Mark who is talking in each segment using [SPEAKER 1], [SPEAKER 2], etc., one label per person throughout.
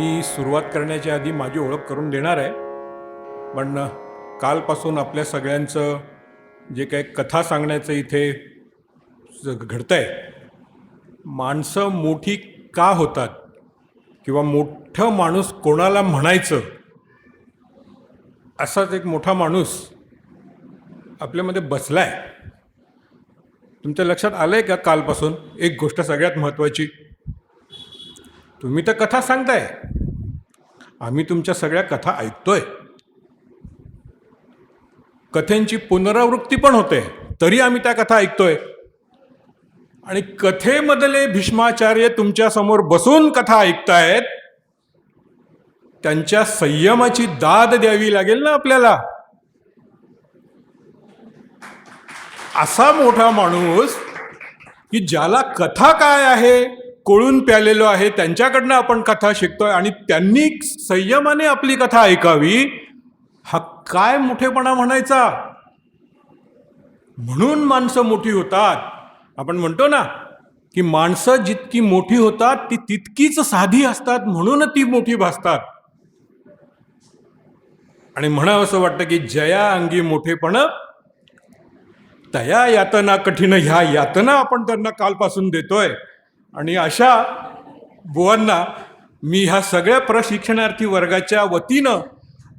[SPEAKER 1] मी सुरुवात करण्याच्या आधी माझी ओळख करून देणार आहे. पण कालपासून आपल्या सगळ्यांचं जे काही कथा सांगण्याचं इथे घडतं आहे माणसं मोठी का होतात किंवा मोठं माणूस कोणाला म्हणायचं? असाच एक मोठा माणूस आपल्यामध्ये बसला आहे तुमच्या लक्षात आलं आहे का कालपासून? एक गोष्ट सगळ्यात महत्त्वाची. तुम्ही तर कथा सांगताय. आम्ही तुमच्या सगळ्या कथा ऐकतोय. कथेंची पुनरावृत्ती पण होते तरी आम्ही त्या कथा ऐकतोय. आणि कथेमधले भीष्माचार्य तुमच्यासमोर बसून कथा ऐकतायत त्यांच्या संयमाची दाद द्यावी लागेल ना आपल्याला? असा मोठा माणूस की ज्याला कथा काय आहे? कोळून प्यालेलो आहे त्यांच्याकडनं आपण कथा शिकतोय आणि त्यांनी संयमाने आपली कथा ऐकावी हा काय मोठेपणा म्हणायचा? म्हणून माणसं मोठी होतात. आपण म्हणतो ना की माणसं जितकी मोठी होतात ती तितकीच साधी असतात म्हणून ती मोठी भासतात. आणि म्हणावं असं वाटतं की जया अंगी मोठेपण तया यातना कठीण ह्या यातना आपण त्यांना कालपासून देतोय. आणि अशा बुवांना मी ह्या सगळ्या प्रशिक्षणार्थी वर्गाच्या वतीनं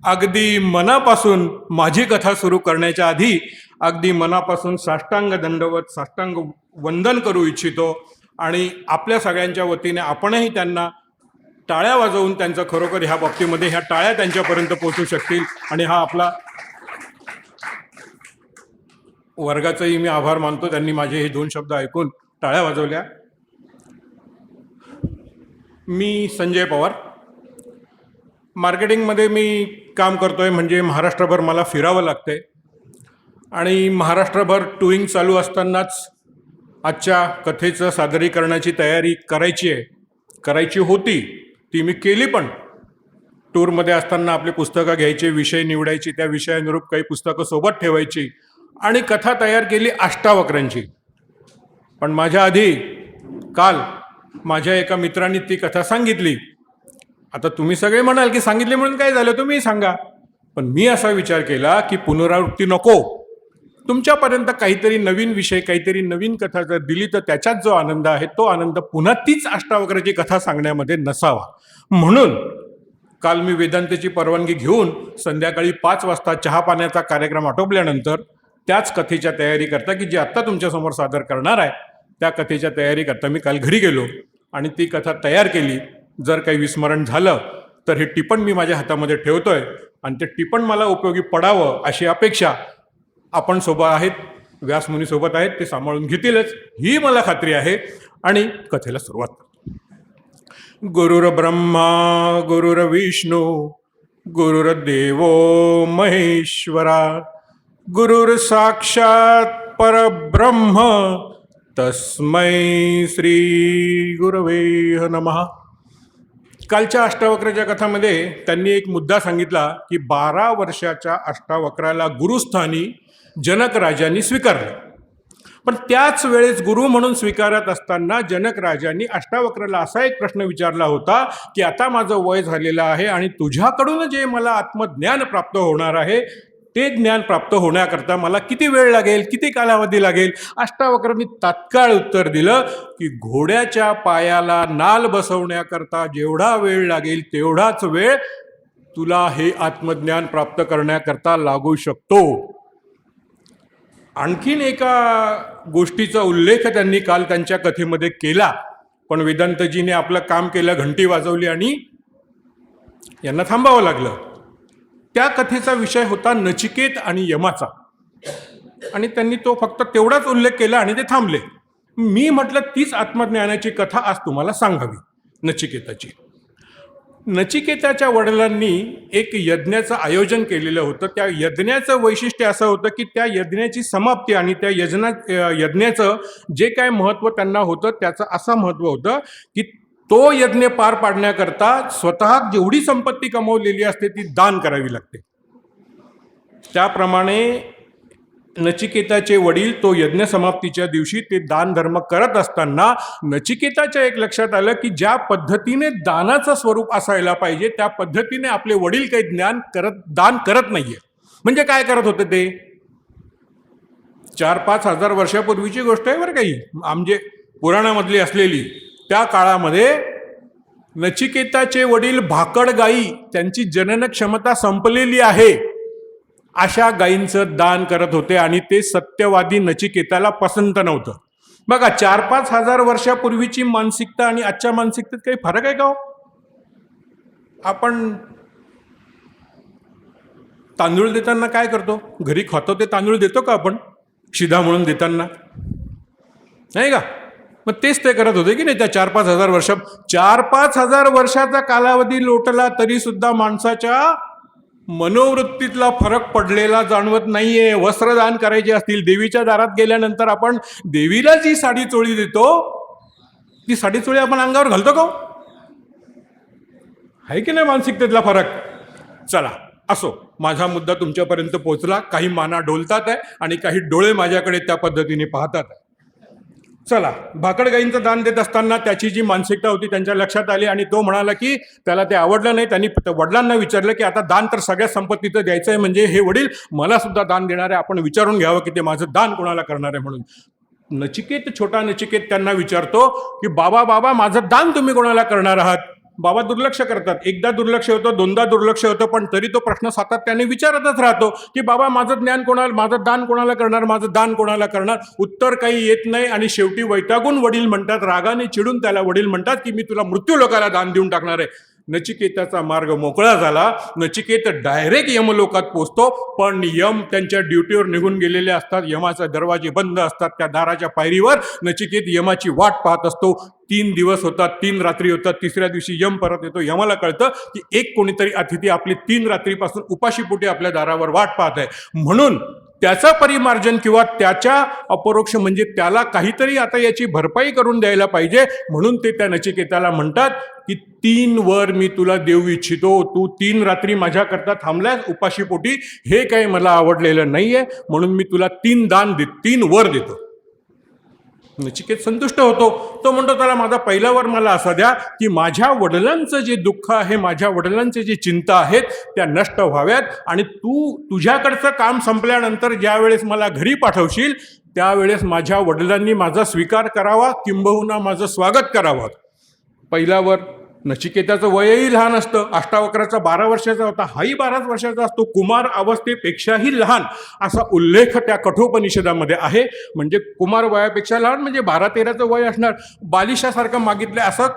[SPEAKER 1] अगदी मनापासून माझी कथा सुरू करण्याच्या आधी अगदी मनापासून साष्टांग दंडवत साष्टांग वंदन करू इच्छितो. आणि आपल्या सगळ्यांच्या वतीने आपणही त्यांना टाळ्या वाजवून त्यांचं खरोखर ह्या बाबतीमध्ये ह्या टाळ्या त्यांच्यापर्यंत पोहोचू शकतील. आणि हा आपला वर्गाचाही मी आभार मानतो. त्यांनी माझे हे दोन शब्द ऐकून टाळ्या वाजवल्या. मी संजय पवार. मार्केटिंगमध्ये मी काम करतो आहे म्हणजे महाराष्ट्रभर मला फिरावं लागतंय. आणि महाराष्ट्रभर टूइंग चालू असतानाच आजच्या कथेचं सादरीकरणाची तयारी करायची आहे. करायची होती ती मी केली पण. टूरमध्ये असताना आपली पुस्तकं घ्यायची विषय निवडायची त्या विषयानुरूप काही पुस्तकं सोबत ठेवायची आणि कथा तयार केली अष्टावक्रांची. पण माझ्या आधी काल माझ्या एका मित्रांनी ती कथा सांगितली. आता तुम्ही सगळे म्हणाल की सांगितले म्हणून काय झालं? तुम्ही सांगा. पण मी असा विचार केला की पुनरावृत्ती नको. तुमच्यापर्यंत काहीतरी नवीन विषय काहीतरी नवीन कथा जर दिली तर त्याच्यात जो आनंद आहे तो आनंद पुन्हा तीच अष्टावक्राची कथा सांगण्यामध्ये नसावा. म्हणून काल मी वेदांतची परवानगी घेऊन संध्याकाळी पाच वाजता चहा पाण्याचा कार्यक्रम आटोपल्यानंतर त्याच कथेच्या तयारी करता की जी आत्ता तुमच्यासमोर सादर करणार आहे त्या कथेच्या तयारी करता. मी काल घरी गेलो आणि ती कथा तयार केली. जर काही विस्मरण झालं तर हे टिपण मी माझ्या हातामध्ये ठेवतोय आणि ते टिपण मला उपयोगी पडावं अशी अपेक्षा आपण सोबत आहेत व्यासमुनी सोबत आहेत ते सांभाळून घेतीलच. ही मला खात्री आहे आणि कथेला सुरुवात करतो. गुरुर ब्रह्मा गुरुर विष्णू गुरुर्देवो महेश्वरा गुरुर साक्षात परब्रह्म तस्मै श्री गुरवे नमः. कालच्या अष्टावक्राच्या कथामध्ये त्यांनी एक मुद्दा सांगितला की बारा वर्षाच्या अष्टावक्राला गुरुस्थानी जनक राजांनी स्वीकारलं. पण त्याच वेळेस गुरु म्हणून स्वीकारत असताना जनक राजांनी अष्टावक्राला असा एक प्रश्न विचारला होता की आता माझं वय झालेलं आहे आणि तुझ्याकडून जे मला आत्मज्ञान प्राप्त होणार आहे ते ज्ञान प्राप्त होण्याकरता मला किती वेळ लागेल किती कालावधी लागेल? अष्टावक्रांनी तात्काळ उत्तर दिलं की घोड्याच्या पायाला नाल बसवण्याकरता जेवढा वेळ लागेल तेवढाच वेळ तुला हे आत्मज्ञान प्राप्त करण्याकरता लागू शकतो. आणखीन एका गोष्टीचा उल्लेख त्यांनी काल त्यांच्या कथेमध्ये केला. पण वेदांतजीने आपलं काम केलं घंटी वाजवली आणि यांना थांबावं लागलं. त्या कथेचा विषय होता नचिकेत आणि यमाचा. आणि त्यांनी तो फक्त तेवढाच उल्लेख केला आणि ते थांबले. मी म्हटलं तीच आत्मज्ञानाची कथा आज तुम्हाला सांगावी नचिकेताची. नचिकेताच्या वडिलांनी एक यज्ञाचं आयोजन केलेलं होतं. त्या यज्ञाचं वैशिष्ट्य असं होतं की त्या यज्ञाची समाप्ती आणि त्या यजना यज्ञाचं जे काय महत्त्व त्यांना होतं त्याचं असं महत्त्व होतं की तो यज्ञ पार पाडण्याकरता स्वतः जेवढी संपत्ती कमवलेली असते ती दान करावी लागते. त्याप्रमाणे नचिकेताचे वडील तो यज्ञ समाप्तीच्या दिवशी ते दान धर्म करत असताना नचिकेताच्या एक लक्षात आलं की ज्या पद्धतीने दानाचं स्वरूप असायला पाहिजे त्या पद्धतीने आपले वडील काही ज्ञान करत दान करत नाहीये. म्हणजे काय करत होते ते? चार पाच हजार वर्षापूर्वीची गोष्ट आहे बरं काही आमचे म्हणजे पुराणामधली असलेली. त्या काळामध्ये नचिकेताचे वडील भाकड गाई त्यांची जनन क्षमता संपलेली आहे. अशा गायींचं दान करत होते आणि ते सत्यवादी नचिकेताला पसंत नव्हतं. बघा चार पाच हजार वर्षापूर्वीची मानसिकता आणि आजच्या मानसिकतेत काही फरक आहे का हो? आपण तांदूळ देताना काय करतो? घरी खातो ते तांदूळ देतो का आपण? शिधा म्हणून देताना. नाही का? मग तेच ते करत होते की नाही त्या चार पाच हजार वर्ष चार पाच हजार वर्षाचा कालावधी लोटला तरी सुद्धा माणसाच्या मनोवृत्तीतला फरक पडलेला जाणवत नाहीये. वस्त्रदान करायचे असतील देवीच्या दारात गेल्यानंतर आपण देवीला जी साडी चोळी देतो ती साडी चोळी आपण अंगावर घालतो का हो? आहे की नाही मानसिकतेतला फरक? चला असो. माझा मुद्दा तुमच्यापर्यंत पोहोचला. काही माना डोलतात आहे आणि काही डोळे माझ्याकडे त्या पद्धतीने पाहतात आहे. चला भाकड गाईंचं दान देत असताना त्याची जी मानसिकता होती त्यांच्या लक्षात आली आणि तो म्हणाला की त्याला ते आवडलं नाही. त्यांनी वडिलांना विचारलं की आता दान तर सगळ्या संपत्तीचं द्यायचं आहे म्हणजे हे वडील मला सुद्धा दान देणारे आपण विचारून घ्यावं की ते माझं दान कोणाला करणार आहे म्हणून. नचिकेत छोटा नचिकेत त्यांना विचारतो की बाबा बाबा माझं दान तुम्ही कोणाला करणार आहात? बाबा दुर्लक्ष करतात. एकदा दुर्लक्ष होतं दोनदा दुर्लक्ष होतं पण तरी तो प्रश्न सातत्याने विचारतच राहतो की बाबा माझं ज्ञान कोणाला माझं दान कोणाला करणार माझं दान कोणाला करणार? उत्तर काही येत नाही आणि शेवटी वैतागून वडील म्हणतात रागाने चिडून त्याला वडील म्हणतात की मी तुला मृत्यू लोकाला दान देऊन टाकणार आहे. नचिकेताचा मार्ग मोकळा झाला. नचिकेत डायरेक्ट यमलोकात पोचतो पण यम त्यांच्या ड्युटीवर निघून गेलेले असतात. यमाचे दरवाजे बंद असतात. त्या दाराच्या पायरीवर नचिकेत यमाची वाट पाहत असतो. तीन दिवस होतात. तीन रात्री होतात. तिसऱ्या दिवशी यम परत येतो. यमाला कळतं की एक कोणीतरी अतिथी आपली तीन रात्रीपासून उपाशीपोटी आपल्या दारावर वाट पाहत आहे. म्हणून त्याचं परिमार्जन किंवा त्याच्या अपरोक्ष म्हणजे त्याला काहीतरी आता याची भरपाई करून द्यायला पाहिजे म्हणून ते त्या नचिकेताला म्हणतात की तीन वर मी तुला देऊ इच्छितो तू तीन रात्री माझ्याकरता थांबल्यास उपाशीपोटी हे काही मला आवडलेलं नाहीये म्हणून मी तुला तीन दान दे तीन वर देतो. नचिकेत संतुष्ट होतो. तो म्हणतो त्याला माझा पहिला वर मला असा द्या की माझ्या वडिलांचं जे दुःख आहे माझ्या वडिलांचे जे चिंता आहेत त्या नष्ट व्हाव्यात आणि तू तुझ्याकडचं काम संपल्यानंतर ज्यावेळेस मला घरी पाठवशील त्यावेळेस माझ्या वडिलांनी माझा स्वीकार करावा किंबहुना माझं स्वागत करावं. पहिल्यावर नचिकेताचं वयही लहान असतं. अष्टावक्राचा बारा वर्षाचा होता. हाही बाराच वर्षाचा असतो. कुमार अवस्थेपेक्षाही लहान असा उल्लेख त्या कठोपनिषदामध्ये आहे. म्हणजे कुमार वयापेक्षा लहान म्हणजे बारा तेराचं वय असणार. बालिशासारखं मागितलं असं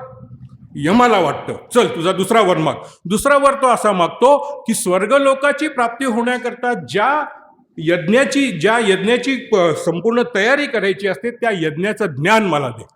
[SPEAKER 1] यमाला वाटतं. चल तुझा दुसरा वर माग. दुसरा वर तो असा मागतो की स्वर्गलोकाची प्राप्ती होण्याकरता ज्या यज्ञाची ज्या यज्ञाची संपूर्ण तयारी करायची असते त्या यज्ञाचं ज्ञान मला दे.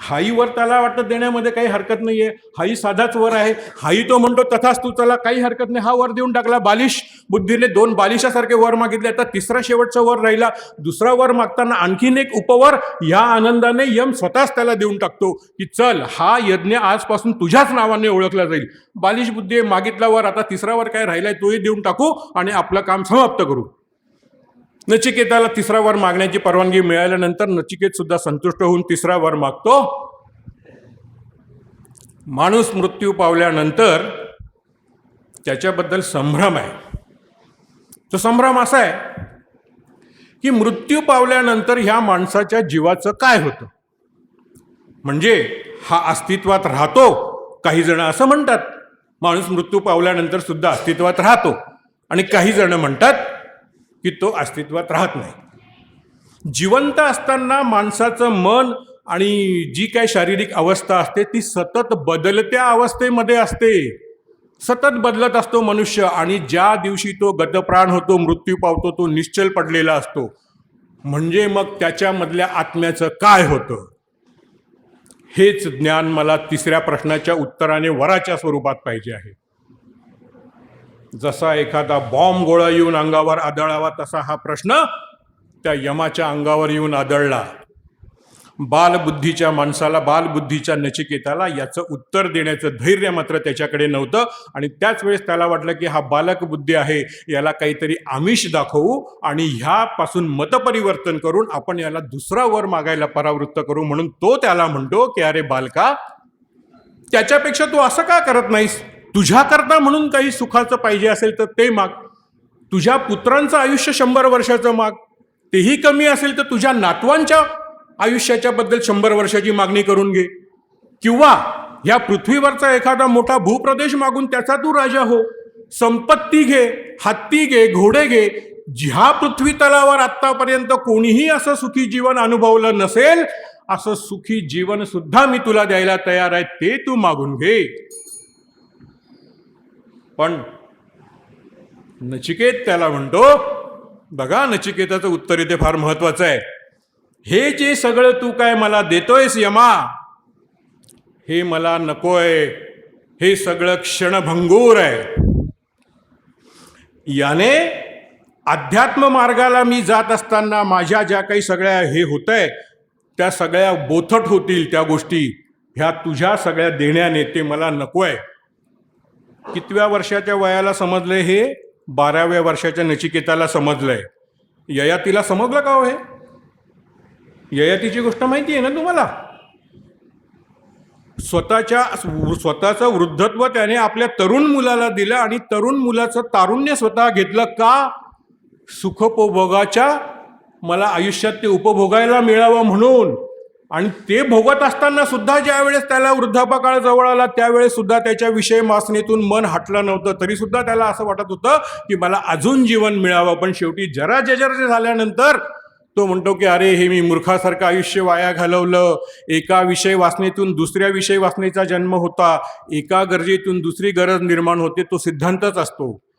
[SPEAKER 1] हाई वर त्याला वाटतं देण्यामध्ये काही हरकत नाहीये. हाई साधाच वर आहे. हाई तो म्हणतो तथाच तू त्याला काही हरकत नाही. हा वर देऊन टाकला. बालिश बुद्धीने दोन बालिशासारखे वर मागितले. आता तिसरा शेवटचा वर राहिला. दुसरा वर मागताना आणखीन एक उपवर. या आनंदाने यम स्वतःच त्याला देऊन टाकतो की चल हा यज्ञ आजपासून तुझ्याच नावाने ओळखला जाईल. बालिश बुद्धी मागितला वर. आता तिसरा वर काय राहिलाय तोही देऊन टाकू आणि आपलं काम समाप्त करू. नचिकेताला तिसरा वर मागण्याची परवानगी मिळाल्यानंतर नचिकेत सुद्धा संतुष्ट होऊन तिसरा वर मागतो. माणूस मृत्यू पावल्यानंतर त्याच्याबद्दल संभ्रम आहे. तो संभ्रम असा आहे की मृत्यू पावल्यानंतर ह्या माणसाच्या जीवाचं काय होतं? म्हणजे हा अस्तित्वात राहतो. काही जण असं म्हणतात माणूस मृत्यू पावल्यानंतर सुद्धा अस्तित्वात राहतो. आणि काही जण म्हणतात की तो अस्तित्वात राहत नाही. जिवंत असताना माणसाचं मन आणि जी काय शारीरिक अवस्था असते ती सतत बदलत्या अवस्थेमध्ये असते. सतत बदलत असतो मनुष्य आणि ज्या दिवशी तो गतप्राण होतो मृत्यू पावतो तो निश्चल पडलेला असतो. म्हणजे मग त्याच्यामधल्या आत्म्याचं काय होतं? हेच ज्ञान मला तिसऱ्या प्रश्नाच्या उत्तराने वराच्या स्वरूपात पाहिजे आहे. जसा एखादा बॉम्ब गोळा येऊन अंगावर आदळावा तसा हा प्रश्न त्या यमाच्या अंगावर येऊन आदळला. बालबुद्धीच्या माणसाला बालबुद्धीच्या नचिकेताला याचं उत्तर देण्याचं धैर्य मात्र त्याच्याकडे नव्हतं आणि त्याच वेळेस त्याला वाटलं की हा बालक बुद्धी आहे याला काहीतरी आमिष दाखवू आणि ह्यापासून मतपरिवर्तन करून आपण याला दुसरा वर मागायला परावृत्त करू म्हणून तो त्याला म्हणतो की अरे बालका त्याच्यापेक्षा तू असं का करत नाहीस? तुझ्याकरता म्हणून काही सुखाचं पाहिजे असेल तर ते माग. तुझ्या पुत्रांचं आयुष्य शंभर वर्षाचं माग. तेही कमी असेल तर तुझ्या नातवांच्या आयुष्याच्या बद्दल शंभर वर्षाची मागणी करून घे. किंवा ह्या पृथ्वीवरचा एखादा मोठा भूप्रदेश मागून त्याचा तू राजा हो. संपत्ती घे हत्ती घे घोडे घे. ज्या पृथ्वी तलावर आतापर्यंत कोणीही असं सुखी जीवन अनुभवलं नसेल असं सुखी जीवन सुद्धा मी तुला द्यायला तयार आहे ते तू मागून घे. पण नचिकेत त्याला म्हणतो बघा नचिकेताचं उत्तर इथे फार महत्वाचं आहे. हे जे सगळं तू काय मला देतोयस यमा हे मला नकोय. हे सगळं क्षणभंगूर आहे. याने अध्यात्म मार्गाला मी जात असताना माझ्या ज्या काही सगळ्या हे होत आहे त्या सगळ्या बोथट होतील त्या गोष्टी. ह्या तुझ्या सगळ्या देण्याने ते मला नको आहे कितव्या वर्षाच्या वयाला समजलंय हे? बाराव्या वर्षाच्या नचिकेताला समजलंय. ययातीला समजलं का हो हे? ययातीची गोष्ट माहिती आहे ना तुम्हाला? स्वतःच्या स्वतःचं वृद्धत्व त्याने आपल्या तरुण मुलाला दिलं आणि तरुण मुलाचं तारुण्य स्वतः घेतलं का? सुखोपभोगाच्या मला आयुष्यात ते उपभोगायला मिळावं म्हणून. आणि ते भोगत असताना सुद्धा ज्या वेळेस त्याला वृद्धापकाळ जवळ आला त्यावेळेस सुद्धा त्याच्या विषय मन हटलं नव्हतं. तरी सुद्धा त्याला असं वाटत होतं की मला अजून जीवन मिळावं. पण शेवटी जरा जजर झाल्यानंतर तो म्हणतो की अरे हे मी मूर्खासारखं आयुष्य वाया घालवलं. एका विषय वासनेतून दुसऱ्या विषय वासनेचा जन्म होता. एका गरजेतून दुसरी गरज निर्माण होते. तो सिद्धांतच असतो.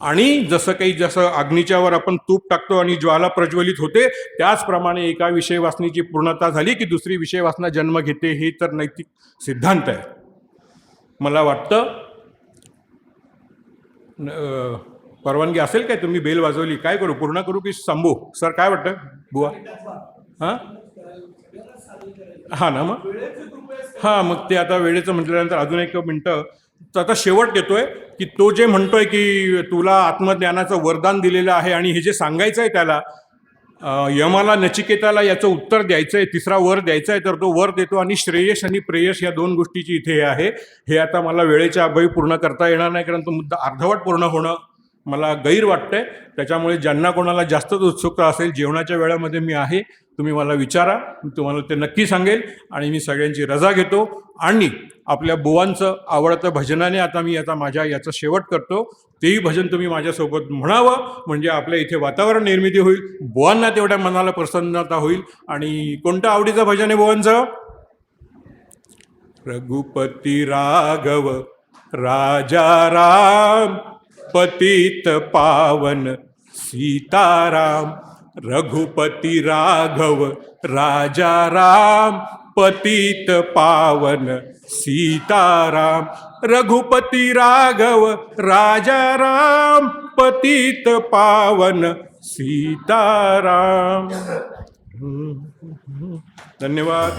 [SPEAKER 1] आणि जसं काही जसं अग्नीच्यावर आपण तूप टाकतो आणि ज्वाला प्रज्वलित होते त्याचप्रमाणे एका विषय वासनेची पूर्णता झाली की दुसरी विषय वासना जन्म घेते हे तर नैतिक सिद्धांत आहे. मला वाटतं परवानगी असेल काय तुम्ही? बेल वाजवली. काय करू? पूर्ण करू की संभू? सर काय वाटतं? बुवा. हां? हां ना मग? हां मग ते आता वेळेचं म्हटल्यानंतर अजून एक मिनटं. तर आता शेवट देतोय की तो जे म्हणतोय की तुला आत्मज्ञानाचं वरदान दिलेलं आहे आणि हे जे सांगायचं आहे त्याला यमाला नचिकेताला याचं उत्तर द्यायचं आहे तिसरा वर द्यायचा आहे तर तो वर देतो आणि श्रेयश आणि प्रेयश या दोन गोष्टीची इथे हे आहे. हे आता मला वेळेच्या अभावी पूर्ण करता येणार नाही कारण तो मुद्दा अर्धवट पूर्ण होणं मला गैर वाटतंय. त्याच्यामुळे ज्यांना कोणाला जास्तच उत्सुकता असेल जेवणाच्या वेळामध्ये मी आहे तुम्ही मला विचारा. मी तुम्हाला ते नक्की सांगेल आणि मी सगळ्यांची रजा घेतो. आणि आपल्या बुवांचं आवडतं भजनाने आता मी आता माझ्या याचा शेवट करतो. तेही भजन तुम्ही माझ्यासोबत म्हणावं. म्हणजे आपल्या इथे वातावरण निर्मिती होईल बुवांना तेवढ्या मनाला प्रसन्नता होईल. आणि कोणतं आवडीचं भजन आहे बुवांचं? रघुपती राघव राजा राम. पतित पावन सीताराम रघुपती राघव राजा राम पतित पावन सीताराम रघुपती राघव राजा राम पतित पावन सीताराम। धन्यवाद।